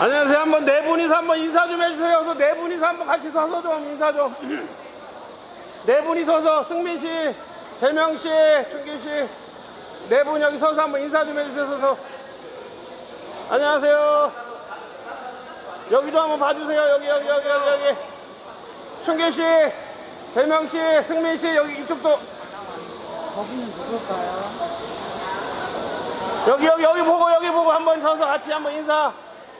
안녕하세요. 한번 네 분이서 한번 인사 좀 해주세요. 그래서 네 분이서 한번 같이 서서 좀 인사 좀. 네 분이 서서 승민 씨, 재명 씨, 충기 씨, 네 분 여기 서서 한번 인사 좀 해주세요. 서서. 안녕하세요. 여기도 한번 봐주세요. 여기 여기 여기 여기 여기. 충기 씨, 재명 씨, 승민 씨 여기 이쪽도. 거기는 누굴까요? 여기 여기 여기 보고 여기 보고 한번 서서 같이 한번 인사.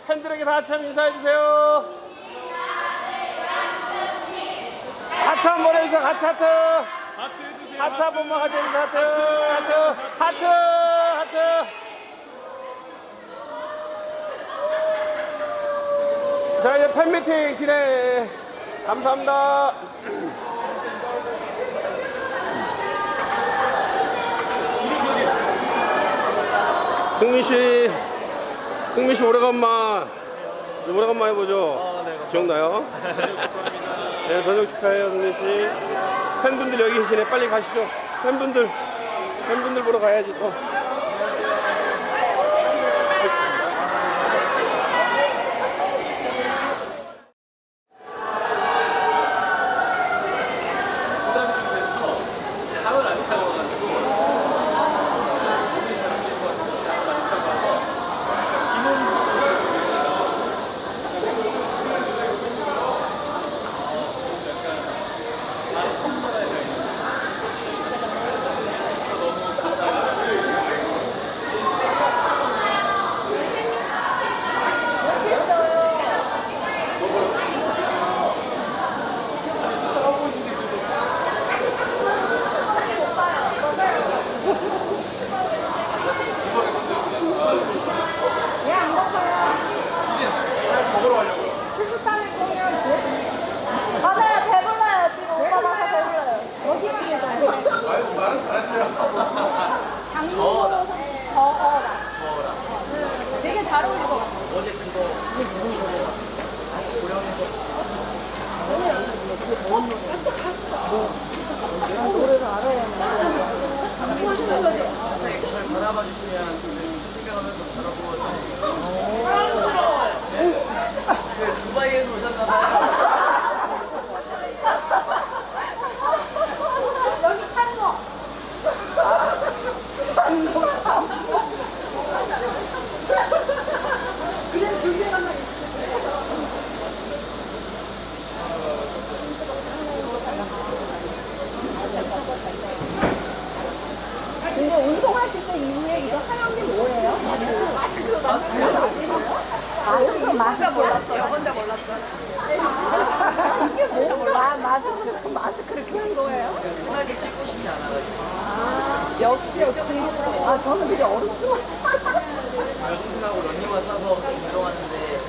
팬들에게 다 같이 한번 인사해 주세요. 하트 한번 해주세요. 같이 하트. 하트 한 번만 같이 해주세요. 하트. 하트. 하트. 하트. 자 이제 팬미팅 진행. 감사합니다. 승민 씨, 승민 씨 오래간만, 좀 오래간만 해보죠. 기억나요? 네, 저녁 축하해요, 승민 씨. 팬분들 여기 계시네. 빨리 가시죠. 팬분들, 팬분들 보러 가야지. 또. 부담스러워서 잠을 안 자고 가지고 Погорольова. 때 이후에 이거 하얀 게 뭐예요? 마스크 마스크 마스크 마스크. 혼자 몰랐죠. 이게 뭐 마, 마스크 마스크를 거예요? 편하게 찍고 싶지 않아가지고. 역시 역시. 아 저는 되게 어렵죠. 여동생하고 런닝화 사서 운동하는데